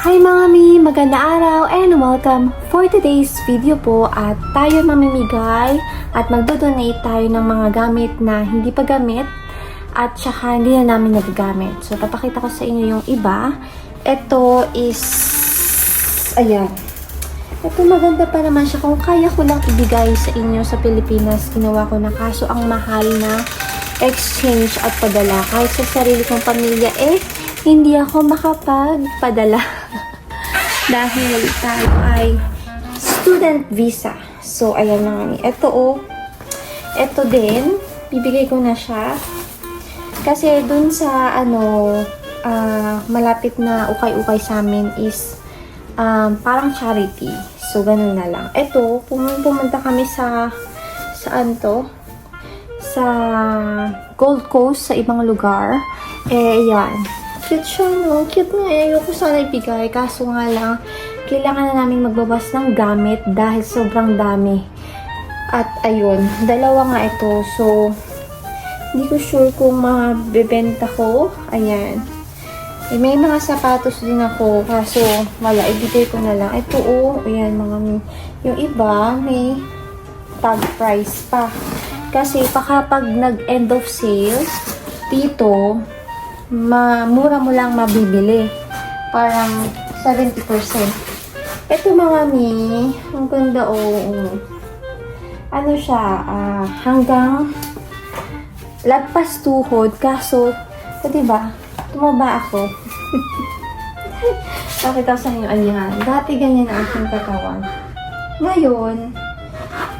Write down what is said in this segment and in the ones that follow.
Hi mga mi! Maganda araw and welcome for today's video po at tayo mamimigay at magdodonate tayo ng mga gamit na hindi pa gamit at saka hindi na namin nagagamit. So, papakita ko sa inyo yung iba. Ito is... Ayan. Ito maganda pa naman siya. Kung kaya ko lang ibigay sa inyo sa Pilipinas, ginawa ko na kaso ang mahal na exchange at padala. Kahit sa sarili kong pamilya, eh, hindi ako makapagpadala. Dahil tayo ay student visa. So, ayan na ni. Ito, oh. Ito din. Bibigay ko na siya. Kasi dun sa, ano, ah, malapit na ukay-ukay sa amin is um, parang charity. So, ganun na lang. Ito, pum- pumunta kami sa, saan to? Sa Gold Coast, sa ibang lugar. Eh, yan. Cute siya, no? Cute nga eh. Ayoko sana ibigay. Kaso nga lang, kailangan na namin magbabas ng gamit dahil sobrang dami. At ayun, dalawa nga ito. So, hindi ko sure kung mabibenta ko. Ayan. Eh, may mga sapatos din ako. Kaso, wala. Ibigay ko na lang. Ito, oh. Ayan, mga... Yung iba, may tag price pa. Kasi, baka pag nag-end of sale, dito, ma mura mo lang mabibili. Parang 70%. Ito mga mi, ang ganda, oh. oh. Ano siya, ah, hanggang lagpas tuhod, kaso, so, diba, tumaba ako. Pakita sa inyo, ayan. Dati ganyan ang aking katawan. Ngayon,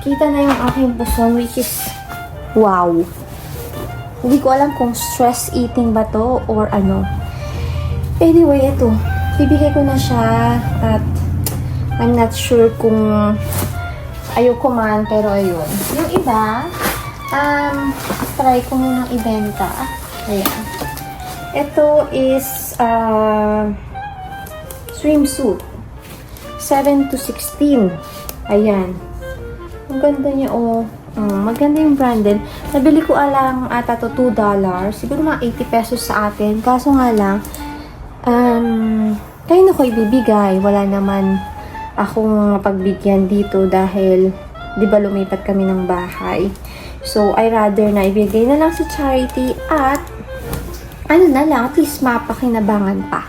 kita na yung aking puson, which is, wow. Hindi ko alam kung stress eating ba to or ano. Anyway, ito. Bibigay ko na siya at I'm not sure kung ayoko man, pero ayun. Yung iba, um, try ko munang ibenta. Ayan. Ito is uh, swimsuit. 7 to 16. Ayan. Ang ganda niya, oh. Mm, maganda yung branded. Nabili ko alang ata to $2. Siguro mga 80 pesos sa atin. Kaso nga lang, um, kaya na ko ibibigay. Wala naman akong mapagbigyan dito dahil di ba lumipat kami ng bahay. So, I rather na ibigay na lang sa charity at ano na lang, at least mapakinabangan pa.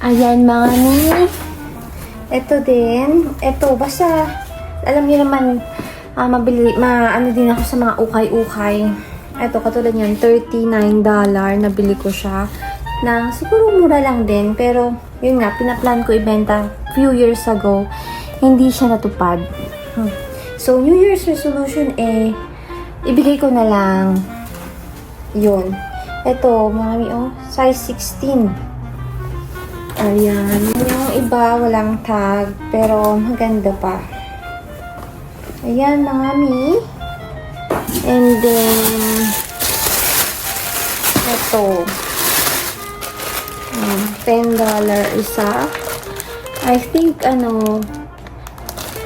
Ayan, mga ni. Ito din. Ito, basta, alam niyo naman, ah, mabili, ma, ano din ako sa mga ukay-ukay. Ito, katulad niyan, $39 nabili ko siya. Na, siguro mura lang din, pero, yun nga, pinaplan ko ibenta few years ago. Hindi siya natupad. Hmm. So, New Year's resolution eh, ibigay ko na lang. Yun. Ito, mami, oh, size 16. Ayan. Yung iba, walang tag, pero maganda pa. Ayan, mami. And then, ito. Um, $10 isa. I think, ano,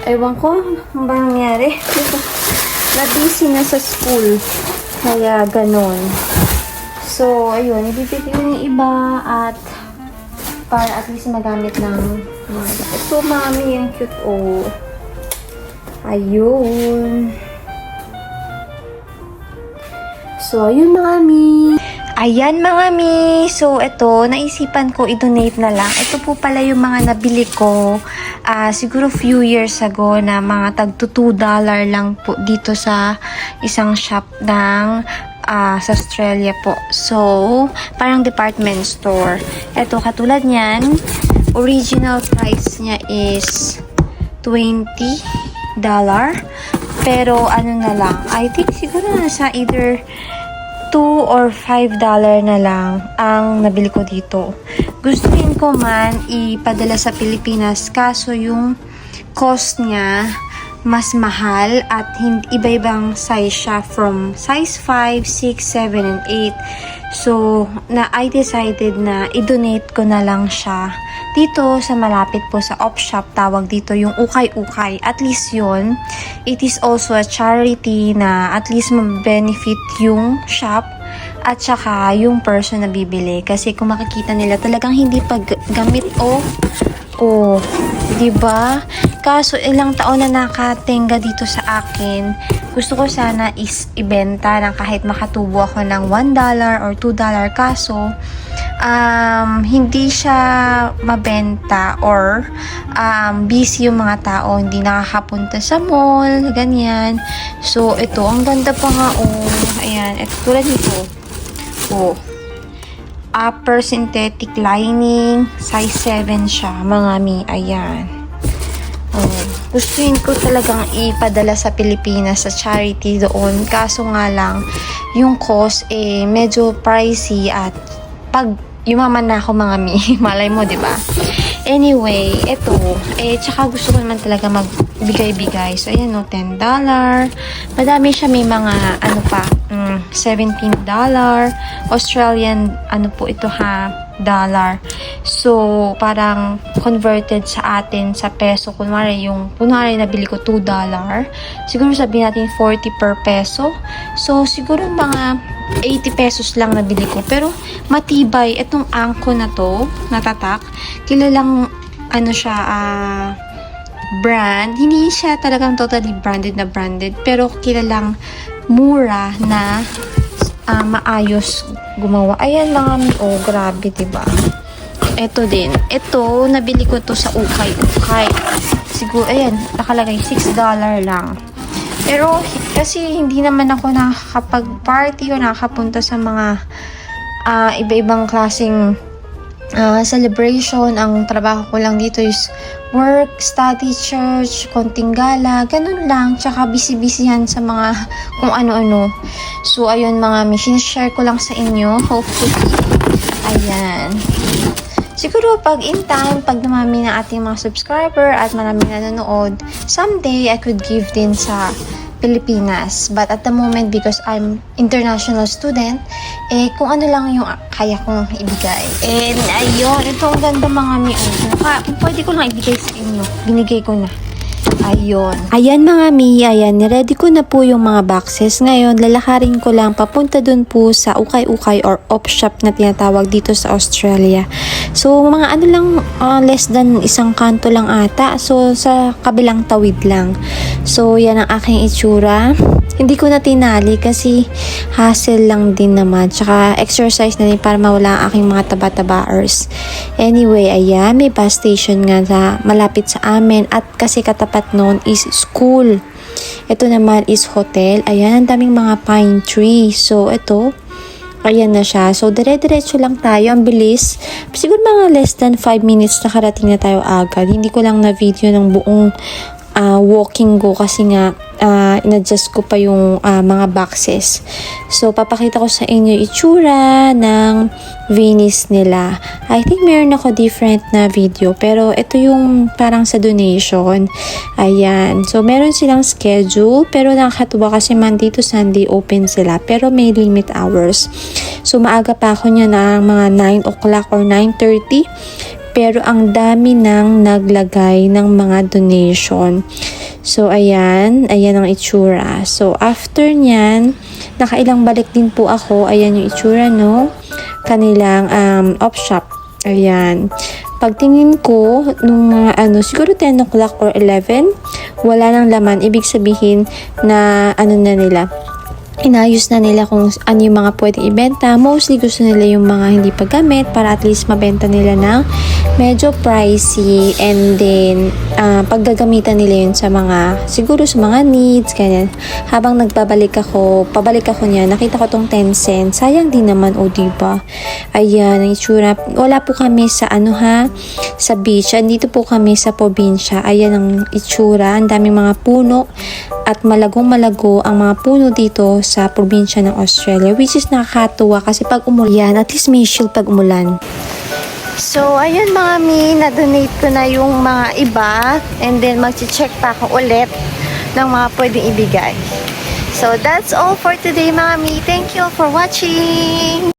ewan ko, ano ba nangyari? Na-busy na sa school. Kaya, ganon. So, ayun, ibibigay yung iba at para at least magamit ng mga ito, mami, yung cute, oh. Ayun. So, ayun, mami. Ayan mga mi. So, ito, naisipan ko i-donate na lang. Ito po pala yung mga nabili ko ah, siguro few years ago na mga tag to $2 lang po dito sa isang shop ng ah, sa Australia po. So, parang department store. Ito, katulad niyan, original price niya is $20 pero ano na lang, I think siguro nasa either 2 or 5 dollar na lang ang nabili ko dito. Gustuin ko man ipadala sa Pilipinas kaso yung cost niya mas mahal at hindi iba-ibang size siya from size 5, 6, 7, and 8. So, na I decided na i-donate ko na lang siya dito sa malapit po sa op shop tawag dito yung ukay-ukay at least yon it is also a charity na at least ma-benefit yung shop at saka yung person na bibili. Kasi kung makikita nila talagang hindi pa g- gamit o 'di ba? Kaso ilang taon na nakatenga dito sa akin. Gusto ko sana is ibenta ng kahit makatubo ako ng $1 or $2 kaso um, hindi siya mabenta or um, busy yung mga tao, hindi nakakapunta sa mall, ganyan. So, ito, ang ganda pa nga, oh. Ayan, ito, tulad nito. Oh, upper synthetic lining, size 7 siya, mga mi, ayan. Oh, gustuin ko talagang ipadala sa Pilipinas sa charity doon. Kaso nga lang, yung cost eh medyo pricey at pag yumaman na ako mga mi, malay mo, 'di ba? Anyway, ito, eh, tsaka gusto ko naman talaga magbigay-bigay. So, ayan, no, $10. Madami siya, may mga, ano pa, mm, $17. Australian, ano po ito ha, dollar. So, parang converted sa atin sa peso. Kunwari, yung, kunwari, nabili ko $2. Siguro sabihin natin 40 per peso. So, siguro mga 80 pesos lang nabili ko. Pero, matibay. Itong angko na to, natatak, kilalang, ano siya, ah, brand. Hindi siya talagang totally branded na branded. Pero, kilalang mura na ah, maayos gumawa. Ayan mga mi, oh, grabe, 'di ba? Ito din. Ito, nabili ko to sa Ukay. Ukay. Siguro, ayan, nakalagay $6 lang. Pero, kasi hindi naman ako nakakapag-party o nakakapunta sa mga ah, iba-ibang klaseng ah, celebration. Ang trabaho ko lang dito is work, study, church, konting gala, ganun lang. Tsaka busy-busy yan sa mga kung ano-ano. So, ayun mga mi, share ko lang sa inyo. Hopefully, ayan. Siguro pag in time, pag dumami na ating mga subscriber at marami nanonood, someday I could give din sa Pilipinas. But at the moment, because I'm international student, eh, kung ano lang yung kaya kong ibigay. And ayun, ito ang ganda mga mi. Kung pwede ko lang ibigay sa inyo, binigay ko na. Ayun. Ayan mga mi, ayan, niready ko na po yung mga boxes. Ngayon, lalakarin ko lang papunta dun po sa ukay-ukay or op shop na tinatawag dito sa Australia. So, mga ano lang, ah, less than isang kanto lang ata. So, sa kabilang tawid lang. So, yan ang aking itsura. Hindi ko na tinali kasi hassle lang din naman. Tsaka exercise na din para mawala ang aking mga taba-tabaers. Anyway, ayan, may bus station nga sa malapit sa amin at kasi katapat noon is school. Ito naman is hotel. Ayan, ang daming mga pine tree. So, ito, Ayan na siya. So, dire-diretso lang tayo. Ang bilis. Siguro mga less than 5 minutes nakarating na tayo agad. Hindi ko lang na video ng buong ah, walking ko kasi nga ah, inadjust ko pa yung ah, mga boxes. So, papakita ko sa inyo itsura ng Venice nila. I think meron ako different na video pero ito yung parang sa donation. Ayan. So, meron silang schedule pero nakakatuwa kasi Monday to Sunday open sila pero may limit hours. So, maaga pa ako niya ng mga 9 o'clock or 9.30 pero ang dami nang naglagay ng mga donation. So, ayan. Ayan ang itsura. So, after nyan, nakailang balik din po ako. Ayan yung itsura, no? Kanilang um, op shop. Ayan. Pagtingin ko, nung mga ano, siguro 10 o'clock or 11, wala nang laman. Ibig sabihin na ano na nila, inayos na nila kung ano yung mga pwedeng ibenta. Mostly gusto nila yung mga hindi pa gamit para at least mabenta nila ng medyo pricey and then ah, paggagamitan nila yun sa mga siguro sa mga needs ganyan. Habang nagbabalik ako, pabalik ako niya, nakita ko tong 10 cents. Sayang din naman o diba? Ayan, ang itsura. Wala po kami sa ano ha, sa beach. Andito po kami sa probinsya. Ayan ang itsura. Ang daming mga puno at malagong malago ang mga puno dito sa probinsya ng Australia which is nakakatuwa kasi pag umulan at least may shield pag umulan So, ayun mga mi, na-donate ko na yung mga iba. And then, mag-check pa ako ulit ng mga pwedeng ibigay. So, that's all for today mga mi. Thank you for watching!